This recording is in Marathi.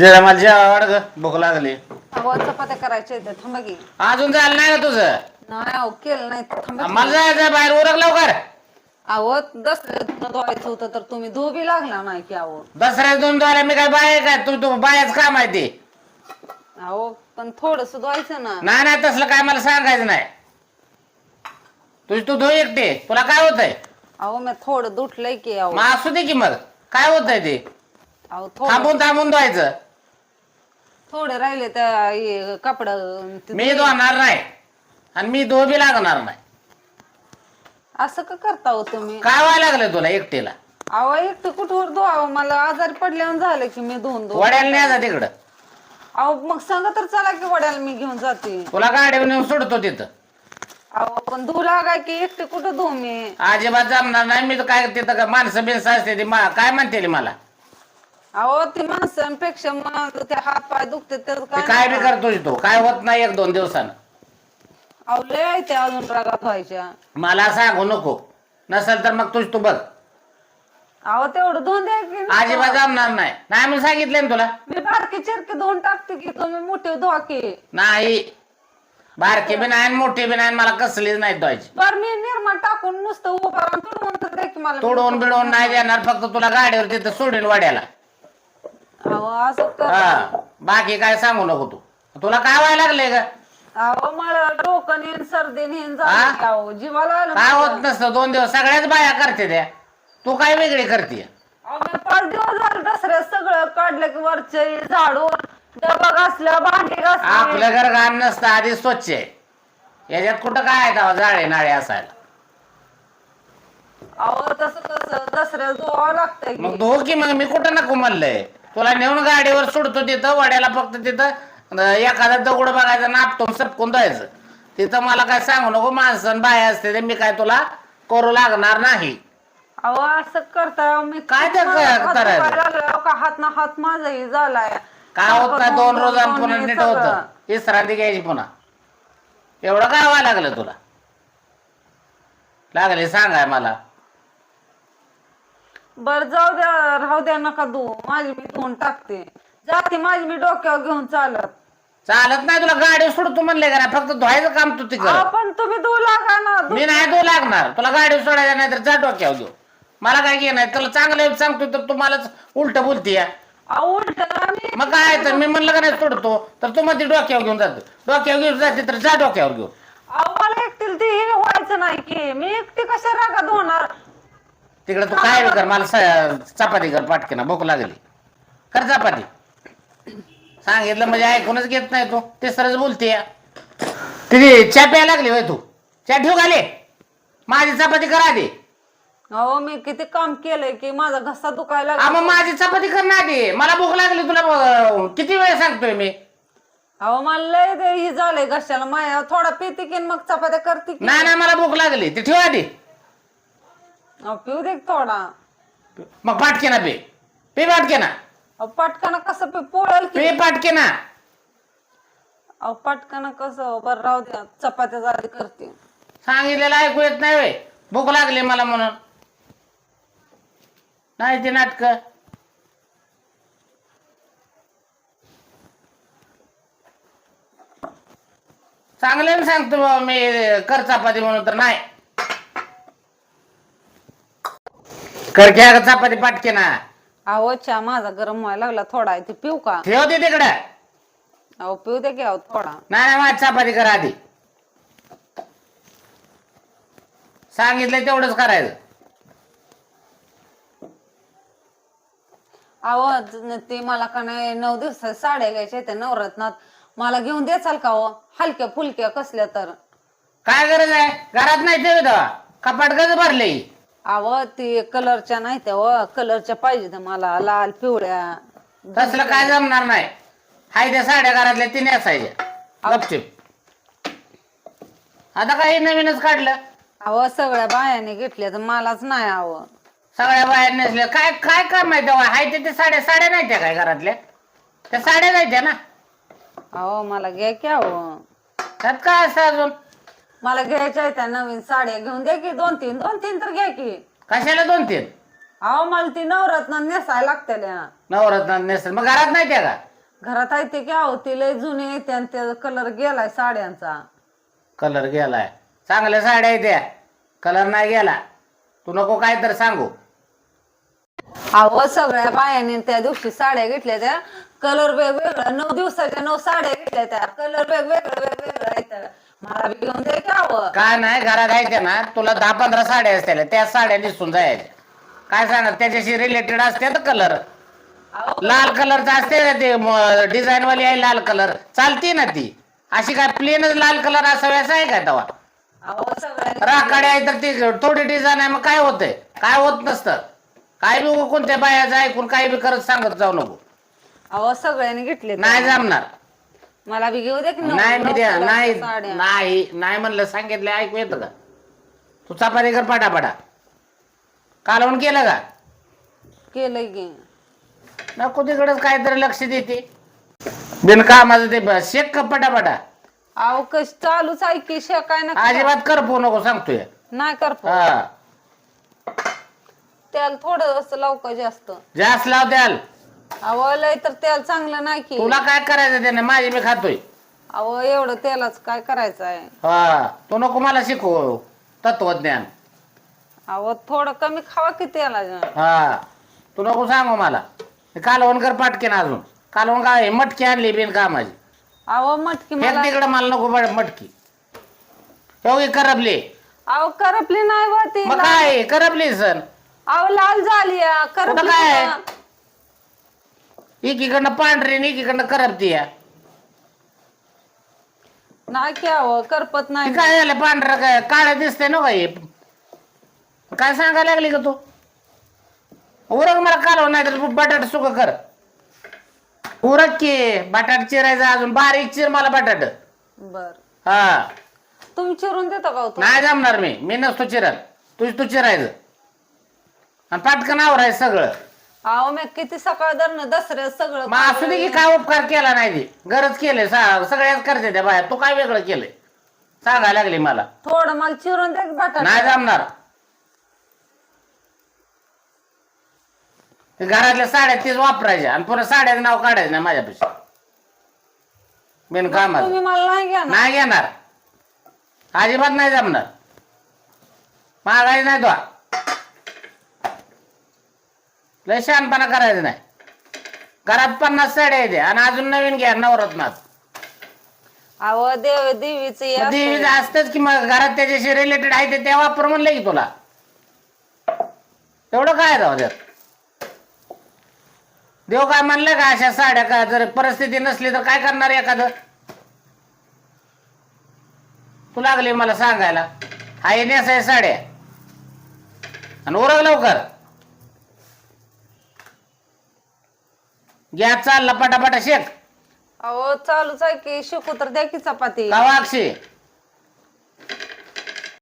जरा मला जेवाड ग भूक लागली. अहो चपात्या करायच्या आहेत थांबा की. अजून झालं नाही का तुझं? नाही अहो केलं नाही थांबा की. मला जायचं बाहेर उरक लवकर. अहो दसऱ्यात धुवायचं होतं तर तुम्ही धुवू बी लागला नाही की अहो. दसऱ्या दोन द्वारा मी काय बाय काय? तू तू बायाच काम आहे ते. अहो पण थोडस धुवायचं ना. नाही नाही तसलं काय मला सांगायचं नाही. तुझी तू धुऊ एकटे. तुला काय होतंय? अहो मी थोडं दुटलंय की अहो. मग असू दे की मग. काय होतंय ते? अहो थोडं थांबून थांबून धुवायचं. थोडे राहिले तर कपड मी धुणार नाही. आणि मी धुवू बी लागणार नाही. असं का करता हो तुम्ही? काय व्हायला लागलं तुला एकटीला? अहो एकटं कुठवर धुवावं? मला आजारी पडल्यावर झालं की मी धुवून धुवून वड्याला न्यायचा तिकडं. अहो मग सांगा तर चला की वड्याला मी घेऊन जाते. तुला गाडीवर नेऊन सोडतो तिथं. अहो पण धुऊ लागा की एकटे कुठं धुऊ मी? अजिबात जमणार नाही. मी तर काय तिथं का माणसं बिनसं असते ती मा- काय म्हणते मला? अहो ती माणसांपेक्षा मग ते हात पाय दुखते तर ते काय बी करतोय तो? काय होत नाही एक दोन दिवसानं. अहो लय आहे ते अजून रागात व्हायच्या. मला सांगू नको. नसेल तर मग तुझ तू बघ. अहो तेवढं धुवून द्या की अजिबात जमणार नाही. नाही मी सांगितलंय ना तुला. मी बारकी चिरकी धुवून टाकते की तुम्ही मोठे धुवा की. नाही. बारके बी नाही आणि मोठे बी नाही आणि मला कसलीच नाही धुवायची. बर मी निर्माण टाकून नुसतं उभं राहून तुडवून तर द्या की मला तोडवून बिडवून नाही देणार फक्त तुला गाडीवर तिथं सोडील वाड्याला. अहो असं कर. हा बाकी काय सांगू नको तू. तुला काय व्हायला लागले का अहो मला डोकं नेन सर्दी नेन? झालं की अहो जीवाला आलं काय माझ्या. होत नसतं? दोन दिवस सगळ्याच बाया करते त्या. तू काय वेगळी करते? अहो, मी पाच दिवस झाले दसऱ्यात सगळं काढलं की वरचे झाडून डबा घासलं भांडी घासली. आपलं घर घाण नसतं आधी स्वच्छ आहे. याच्यात कुठं काय आहे तेव्हा जाळे नाळे असायला? अहो तसं कसं दसऱ्यात धुवावं लागतंय की. मग धो की मग? मी कुठं नको म्हणलंय? तुला नेऊन गाडीवर सोडतो तिथं वड्याला फक्त तिथं एखादा दगड बघायचं नापटून सपकून द्यायचं तिथं मला काय सांगू नको माणसं बाया असते ते मी काय तुला करू लागणार नाही. अहो असं करता मी काय ते माझा काय हात करायचं? दुखायला का हात ना हात माझाही झालाय. काय होत नाही दोन रोजात पुन्हा नीट. होतं. विश्रांती घ्यायची पुन्हा. एवढं काय व्हायला लागलं तुला? लागले सांगाय मला. बर जाऊ द्या राहू द्या नका धुवू माझी मी धुवून टाकते. जाते माझी मी डोक्यावर घेऊन चालत. चालत नाही तुला गाडी सोडतो म्हणले का नाही फक्त धुवायचं काम तू तिकडं. पण तुम्ही धुवू लागा ना. धु- मी नाही तो लागणार. तुला गाडी सोडायला नाही तर जा डोक्यावर घेऊ मला काय घे नाही तुला चांगलं सांगतो तर तुम्हालाच उलट बोलती या. अहो, उलट आम्ही मग काय तर मी म्हणलं का नाही सोडतो? तर तू मध्ये डोक्यावर घेऊन जातो. डोक्यावर घेऊन जाते तर जा डोक्यावर घेऊ अहो मला एकटीला ते हे व्हायचं नाही की. मी एकटी कशा रागात होणार? तिकडे तू काय कर मला स- चपाती कर पाटकेना भूक लागली. कर चपाती. सांगितलं म्हणजे ऐकूनच घेत नाही तू तिसरंच बोलते. या तिथे च्या प्यायला लागली होय तू. च्या ठेवू घाले माझी चपाती करा दे अहो मी किती काम केलंय की माझा घसा दुखायला लागला. मग माझी चपाती कर ना दे मला भूक लागली तुला अं, किती वेळ सांगतोय मी? अहो मला लय ते हे झालंय घशाला. माया थोडा पिते की मग चपात्या करते की. नाही नाही मला भूक लागली. ती ठेवा दे अहो, पिऊ दे थोडा. मग पाटके ना पे. पे पाटके ना अहो पटकन कसं पे पोळेल की? पे पाटके ना अहो पटकन कसं बरं राहू द्या. चपात्या जारी करते. सांगितलेलं ऐकू येत नाही वे भूक लागली मला म्हणून. नाही ते नाटक. चांगले सांगतो बाबा मी कर चपाती म्हणून तर नाही. कर चपाती पाटके ना अहो चहा माझा गरम व्हायला लागला थोडा. आहे ते पिऊ का? ठेव दे तिकडे. अहो पिऊ दे की अहो थोडा. नाही माझी चपाती कर आधी. सांगितलं तेवढंच करायचं. अहो ज- ते मला का नाही नऊ दिवसात साड्या घ्यायच्या त्या नवरत्नात. मला घेऊन द्याचाल का हो? हलक्या फुलक्या कसल्या तर. काय गरज आहे? घरात नाही ते दवा कपाट गज भरले अहो ते कलरच्या नाही त्या हो कलरच्या पाहिजे मला लाल पिवळ्या. तसलं काय जमणार नाही. हाय त्या साड्या घरातल्या तिने असायच्या. गपचिप. आता काही नवीनच काढलं. अहो सगळ्या बायाने घेतल्या तर मलाच नाही अहो. सगळ्या बाहेर नेसल्या. काय काय काम आहे तेव्हा? हाय ते ते साड्या साड्या नाही त्या काय घरातल्या? त्या साड्या नाही त्या ना? अहो मला घ्या की अहो. त्यात काय असतं अजून? मला घ्यायच्या आहेत त्या नवीन साड्या घेऊन द्या की दोन तीन दोन तीन तर घ्या की. कशाला दोन तीन? अहो मला ती नवरत्न नेसायला लागत्या नवरत्न नेसल. मग घरात नाही त्या का? घरात आहे ते की अहो ती लय जुने आणि त्याचा कलर गेलाय साड्यांचा. कलर गेलाय. चांगल्या साड्या आहेत त्या. कलर नाही गेला. तू नको काय तर सांगू. अहो सगळ्या बायाने त्या दिवशी साड्या घेतल्या त्या. कलर वेगवेगळा नऊ दिवसाच्या नऊ साड्या घेतल्या त्या. कलर वेगवेगळं वेगवेगळं आहे मला बी घेऊन काय नाही घरात आहे ना. तुला दहा पंधरा साड्या असतील त्या साड्या दिसून जायच्या. काय सांगणार त्याच्याशी रिलेटेड असते तर कलर अहो, लाल कलरचा असते ना ते डिझाईन वाली आहे लाल कलर चालते ना ती. अशी काय प्लेनच लाल कलर असाव्याचा आहे का तेव्हा? राखाडी आहे तर ती थोडी डिझाईन आहे मग काय होतंय? काय होत नसतं. काय बी कोणत्या बायाचं ऐकून काय बी करत सांगत जाऊ नको. सगळ्याने घेतले. नाही जमणार. मला बी घेऊ दे की नऊ- नाही मी नऊ नाही साड्या. नाही नाही म्हणलं सांगितलं ऐकू येतं का? तू चपाती कर पटापटा. कालवण केलं का? केलंय की. नको तिकडच काहीतरी लक्ष देते. बिनकामाचं ते शेक का पटापटा. अहो कश चालूच आहे की काय ना अजिबात कर फोन नको सांगतोय. नाही कर हा. त्याला थोडं लवकर जास्त? जास्त लाव द्याल अहो लय तर तेल चांगलं नाही की. तुला काय करायचं त्याने? माझी मी खातोय. अहो एवढं तेलाच काय करायचं आहे हा तू नको मला शिकव. तत्वज्ञान. अहो थोडं कमी खावा की तेला हा तू नको सांगू मला. हे कालवण कर पाटकेन अजून. कालवण काय मटकी आणली बिन कामाची. अहो मटकी मला तिकडे मला नको बड- मटकी. एवढी करपली. अहो करपली नाही ती मग काय करपली सण अहो लाल झाली करपली काय? ना. एकीकडनं पांढरी आणि एकीकडनं करपती या. नाही करपत नाही. काय झालं पांढरं काय? काळं दिसतंय ना काय काय सांगायला लागली का तू? उरक मला कालवण नाही तर बटाट सुक कर. उरक की बटाट चिरायचं अजून. बारीक चिर मला बटाट. बर. हा. तुम्ही चिरून देता का हो तो? नाही जमणार मी. मी नसतो चिरत. तुझ तू चिरायचं. आणि पटकन आवरायचं सगळं. अहो मी किती सकाळ दरन दसऱ्या सगळं मग असू दे की काय उपकार केला नाही ती गरज केले सगळ्याच करते त्या बाहेर. तू काय वेगळं केलंय? सांगायला लागली मला. थोडं मला चिरून द्या की बटाटा. नाही जमणार. घरातल्या साड्या तीच वापरायच्या आणि पुन्हा साड्याचं नाव काढायचं नाही माझ्यापेक्षा बिन कामाचं तुम्ही मला नाही घ्या ना नाही अजिबात नाही जमणार. मागायचं नाही तो लय शहाणपणा करायचं नाही. घरात पन्नास साड्या येते आणि अजून नवीन घ्या नवरत्नात अहो देव देवीच मग ते असतंच की मग घरात त्याच्याशी रिलेटेड आहे ते त्या वापर म्हणलं की तुला. एवढं काय जाऊ त्यात देव काय म्हणलं का अशा साड्या का जर परिस्थिती नसली तर काय करणार एखादं? तू लागली मला सांगायला. हाय नेसाय साड्या. आणि उरग लवकर. गॅस चालला पटापटा शेक. अहो चालूच आहे की शिकू तर द्या की चपाती. का वाक्षी